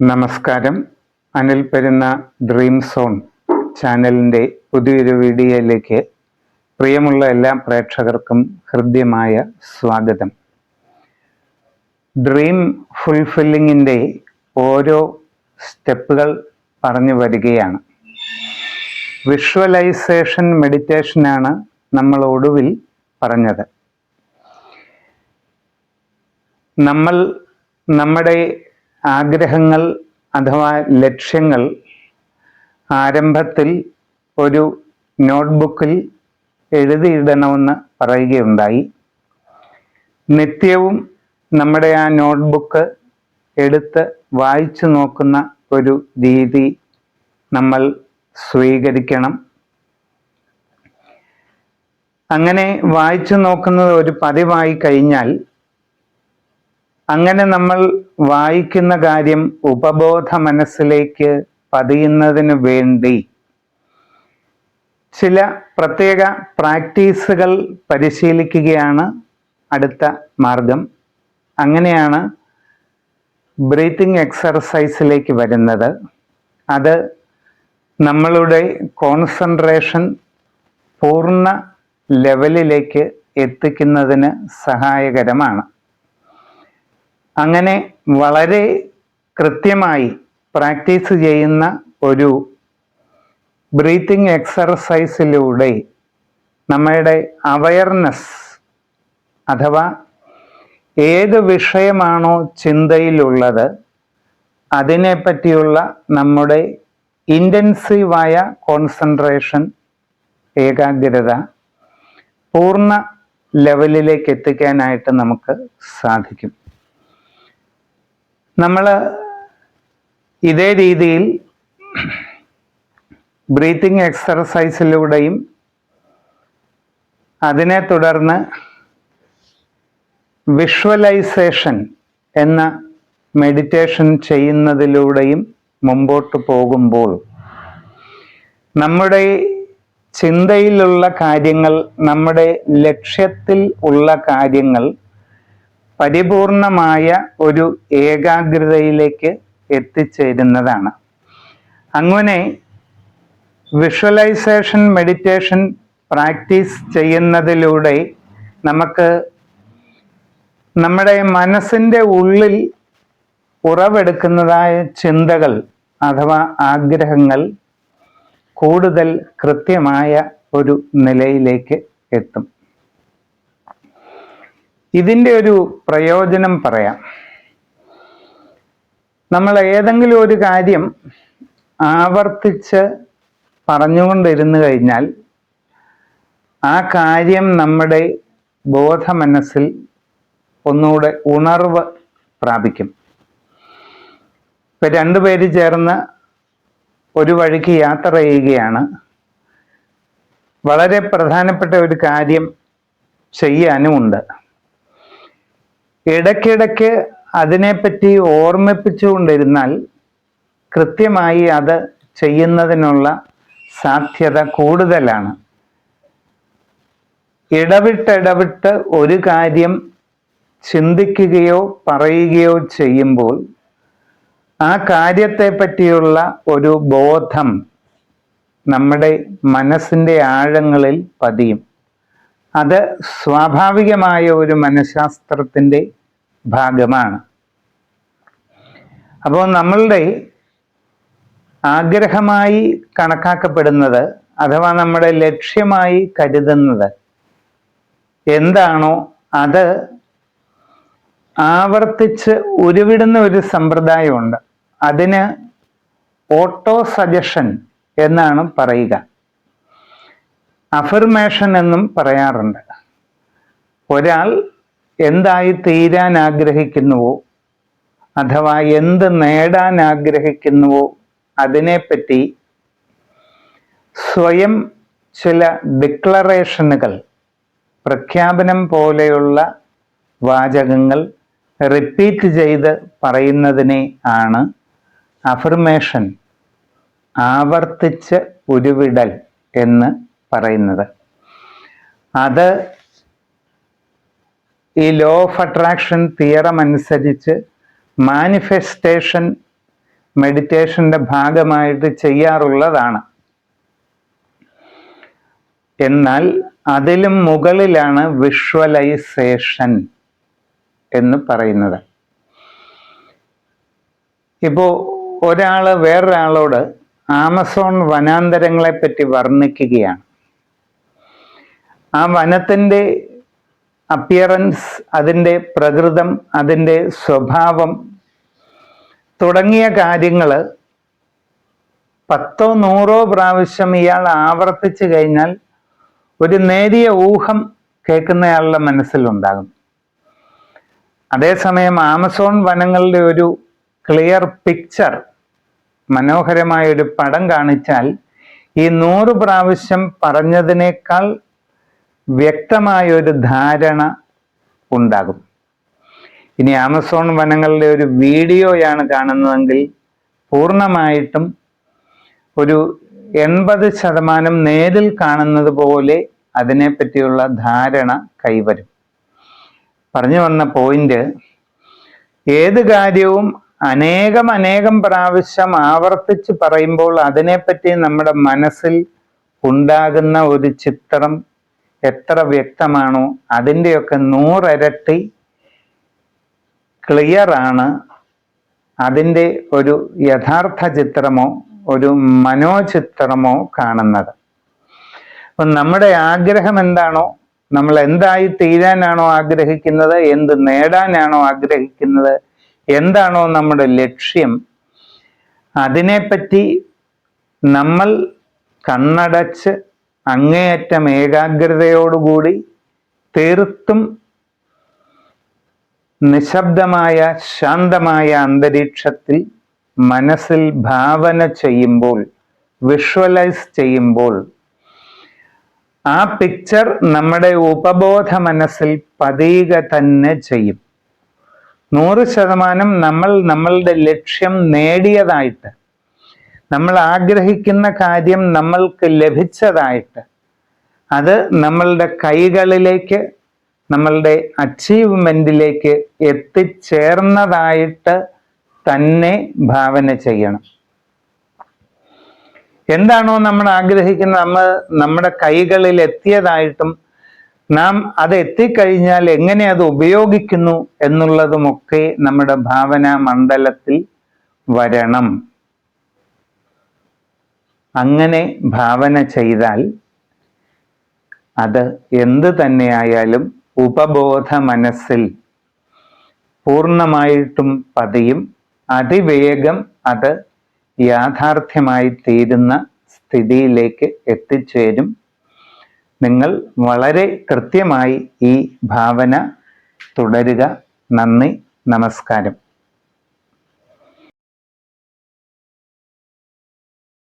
നമസ്കാരം. Anil Perunna dream zone ചാനലിന്റെ പുതിയൊരു വീഡിയോയിലേക്ക് പ്രിയമുള്ള എല്ലാ പ്രേക്ഷകർക്കും ഹൃദ്യമായ സ്വാഗതം. ഡ്രീം ഫുൾഫില്ലിങ്ങിന്റെ ഓരോ സ്റ്റെപ്പുകൾ പറഞ്ഞു വരികയാണ്. വിഷ്വലൈസേഷൻ മെഡിറ്റേഷനാണ് നമ്മൾ ഒടുവിൽ പറഞ്ഞത്. നമ്മൾ നമ്മുടെ ആഗ്രഹങ്ങൾ അഥവാ ലക്ഷ്യങ്ങൾ ആരംഭത്തിൽ ഒരു നോട്ട്ബുക്കിൽ എഴുതിയിടണമെന്ന് പറയുകയുണ്ടായി. നിത്യവും നമ്മുടെ ആ നോട്ട്ബുക്ക് എടുത്ത് വായിച്ചു നോക്കുന്ന ഒരു രീതി നമ്മൾ സ്വീകരിക്കണം. അങ്ങനെ വായിച്ചു നോക്കുന്നത് ഒരു പതിവായി കഴിഞ്ഞാൽ അങ്ങനെ നമ്മൾ വായിക്കുന്ന കാര്യം ഉപബോധ മനസ്സിലേക്ക് പതിയുന്നതിന് വേണ്ടി ചില പ്രത്യേക പ്രാക്ടീസുകൾ പരിശീലിക്കുകയാണ് അടുത്ത മാർഗം. അങ്ങനെയാണ് ബ്രീത്തിങ് എക്സർസൈസിലേക്ക് വരുന്നത്. അത് നമ്മളുടെ കോൺസെൻട്രേഷൻ പൂർണ ലെവലിലേക്ക് എത്തിക്കുന്നതിന് സഹായകരമാണ്. അങ്ങനെ വളരെ കൃത്യമായി പ്രാക്ടീസ് ചെയ്യുന്ന ഒരു ബ്രീത്തിങ് എക്സർസൈസിലൂടെ നമ്മുടെ അവയർനെസ് അഥവാ ഏത് വിഷയമാണോ ചിന്തയിലുള്ളത് അതിനെപ്പറ്റിയുള്ള നമ്മുടെ ഇന്റൻസീവായ കോൺസെൻട്രേഷൻ ഏകാഗ്രത പൂർണ ലെവലിലേക്ക് എത്തിക്കാനായിട്ട് നമുക്ക് സാധിക്കും. നമ്മൾ ഇതേ രീതിയിൽ ബ്രീത്തിങ് എക്സർസൈസിലൂടെയും അതിനെ തുടർന്ന് വിഷ്വലൈസേഷൻ എന്ന മെഡിറ്റേഷൻ ചെയ്യുന്നതിലൂടെയും മുമ്പോട്ട് പോകുമ്പോൾ നമ്മുടെ ചിന്തയിലുള്ള കാര്യങ്ങൾ നമ്മുടെ ലക്ഷ്യത്തിൽ ഉള്ള കാര്യങ്ങൾ പരിപൂർണമായ ഒരു ഏകാഗ്രതയിലേക്ക് എത്തിച്ചേരുന്നതാണ്. അങ്ങനെ വിഷ്വലൈസേഷൻ മെഡിറ്റേഷൻ പ്രാക്ടീസ് ചെയ്യുന്നതിലൂടെ നമുക്ക് നമ്മുടെ മനസ്സിന്റെ ഉള്ളിൽ ഉറവെടുക്കുന്നതായ ചിന്തകൾ അഥവാ ആഗ്രഹങ്ങൾ കൂടുതൽ കൃത്യമായ ഒരു നിലയിലേക്ക് എത്തും. ഇതിന്റെ ഒരു പ്രയോജനം പറയാം. നമ്മൾ ഏതെങ്കിലും ഒരു കാര്യം ആവർത്തിച്ച് പറഞ്ഞുകൊണ്ടിരുന്നു കഴിഞ്ഞാൽ ആ കാര്യം നമ്മുടെ ബോധമനസ്സിൽ ഒന്നുകൂടെ ഉണർവ് പ്രാപിക്കും. ഇപ്പം രണ്ടുപേര് ചേർന്ന് ഒരു വഴിക്ക് യാത്ര ചെയ്യുകയാണ്. വളരെ പ്രധാനപ്പെട്ട ഒരു കാര്യം ചെയ്യാനുമുണ്ട് ഇടയ്ക്കിടയ്ക്ക് അതിനെപ്പറ്റി ഓർമ്മിപ്പിച്ചുകൊണ്ടിരുന്നാൽ കൃത്യമായി അത് ചെയ്യുന്നതിനുള്ള സാധ്യത കൂടുതലാണ്. ഇടവിട്ടിടവിട്ട് ഒരു കാര്യം ചിന്തിക്കുകയോ പറയുകയോ ചെയ്യുമ്പോൾ ആ കാര്യത്തെ പറ്റിയുള്ള ഒരു ബോധം നമ്മുടെ മനസ്സിന്റെ ആഴങ്ങളിൽ പതിയും. അത് സ്വാഭാവികമായ ഒരു മനഃശാസ്ത്രത്തിന്റെ ഭാഗമാണ് അപ്പോൾ നമ്മളുടെ ആഗ്രഹമായി കണക്കാക്കപ്പെടുന്നത് അഥവാ നമ്മുടെ ലക്ഷ്യമായി കരുതുന്നത് എന്താണോ അത് ആവർത്തിച്ച് ഉരുവിടുന്ന ഒരു സമ്പ്രദായമുണ്ട്. അതിന് ഓട്ടോ സജഷൻ എന്നാണ് പറയുക. അഫർമേഷൻ എന്നും പറയാറുണ്ട്. ഒരാൾ എന്തായി തീരാൻ ആഗ്രഹിക്കുന്നുവോ? അഥവാ എന്ത് നേടാൻ ആഗ്രഹിക്കുന്നുവോ? അതിനെപ്പറ്റി സ്വയം ചില ഡിക്ലറേഷനുകൾ പ്രഖ്യാപനം പോലെയുള്ള വാചകങ്ങൾ റിപ്പീറ്റ് ചെയ്ത് പറയുന്നതിനെ ആണ് അഫർമേഷൻ ആവർത്തിച്ച് ഉരുവിടൽ എന്ന് പറയുന്നത്. അത് ഈ ലോ ഓഫ് അട്രാക്ഷൻ തിയറം അനുസരിച്ച് മാനിഫെസ്റ്റേഷൻ മെഡിറ്റേഷന്റെ ഭാഗമായിട്ട് ചെയ്യാറുള്ളതാണ്. എന്നാൽ അതിലും മുകളിലാണ് വിഷ്വലൈസേഷൻ എന്ന് പറയുന്നത്. ഇപ്പോൾ ഒരാൾ വേറൊരാളോട് ആമസോൺ വനാന്തരങ്ങളെപ്പറ്റി വർണിക്കുകയാണ്. ആ വനത്തിന്റെ അപ്പിയറൻസ് അതിന്റെ പ്രകൃതം അതിന്റെ സ്വഭാവം തുടങ്ങിയ കാര്യങ്ങൾ പത്തോ നൂറോ പ്രാവശ്യം ഇയാൾ ആവർത്തിച്ചു കഴിഞ്ഞാൽ ഒരു നേരിയ ഊഹം കേൾക്കുന്നയാളുടെ മനസ്സിലുണ്ടാകും. അതേസമയം ആമസോൺ വനങ്ങളുടെ ഒരു ക്ലിയർ പിക്ചർ മനോഹരമായ ഒരു പടം കാണിച്ചാൽ ഈ നൂറ് പ്രാവശ്യം പറഞ്ഞതിനേക്കാൾ വ്യക്തമായ ഒരു ധാരണ ഉണ്ടാകും. ഇനി ആമസോൺ വനങ്ങളുടെ ഒരു വീഡിയോയാണ് കാണുന്നതെങ്കിൽ പൂർണമായിട്ടും ഒരു എൺപത് ശതമാനം നേരിൽ കാണുന്നത് പോലെ അതിനെപ്പറ്റിയുള്ള ധാരണ കൈവരും. പറഞ്ഞു വന്ന പോയിന്റ് ഏത് കാര്യവും അനേകം അനേകം പ്രാവശ്യം ആവർത്തിച്ച് പറയുമ്പോൾ അതിനെപ്പറ്റി നമ്മുടെ മനസ്സിൽ ഉണ്ടാകുന്ന ഒരു ചിത്രം എത്ര വ്യക്തമാണോ അതിന്റെയൊക്കെ നൂറരട്ടി ക്ലിയർ ആണ്. അതിന്റെ ഒരു യഥാർത്ഥ ചിത്രമോ ഒരു മനോചിത്രമോ കാണുന്നത്. അപ്പം നമ്മുടെ ആഗ്രഹം എന്താണോ നമ്മൾ എന്തായി തീരാനാണോ ആഗ്രഹിക്കുന്നത് എന്ത് നേടാനാണോ ആഗ്രഹിക്കുന്നത് എന്താണോ നമ്മുടെ ലക്ഷ്യം അതിനെപ്പറ്റി നമ്മൾ കണ്ണടച്ച് അങ്ങേയറ്റം ഏകാഗ്രതയോടുകൂടി തീർത്തും നിശബ്ദമായ ശാന്തമായ അന്തരീക്ഷത്തിൽ മനസ്സിൽ ഭാവന ചെയ്യുമ്പോൾ വിഷ്വലൈസ് ചെയ്യുമ്പോൾ ആ പിക്ചർ നമ്മുടെ ഉപബോധ മനസ്സിൽ പതിയുക തന്നെ ചെയ്യും. നൂറ് ശതമാനം നമ്മൾ നമ്മളുടെ ലക്ഷ്യം നേടിയതായിട്ട് നമ്മൾ ആഗ്രഹിക്കുന്ന കാര്യം നമ്മൾക്ക് ലഭിച്ചതായിട്ട് അത് നമ്മളുടെ കൈകളിലേക്ക് നമ്മളുടെ അച്ചീവ്മെന്റിലേക്ക് എത്തിച്ചേർന്നതായിട്ട് തന്നെ ഭാവന ചെയ്യണം. എന്താണോ നമ്മൾ ആഗ്രഹിക്കുന്ന നമ്മൾ നമ്മുടെ കൈകളിൽ എത്തിയതായിട്ടും നാം അത് എത്തിക്കഴിഞ്ഞാൽ എങ്ങനെ അത് ഉപയോഗിക്കുന്നു എന്നുള്ളതുമൊക്കെ നമ്മുടെ ഭാവനാ മണ്ഡലത്തിൽ വരണം. അങ്ങനെ ഭാവന ചെയ്താൽ അത് എന്ത് തന്നെയായാലും ഉപബോധ മനസ്സിൽ പൂർണമായിട്ടും പതിയും അതിവേഗം അത് യാഥാർത്ഥ്യമായി തീരുന്ന സ്ഥിതിയിലേക്ക് എത്തിച്ചേരും. നിങ്ങൾ വളരെ കൃത്യമായി ഈ ഭാവന തുടരുക. നന്ദി നമസ്കാരം.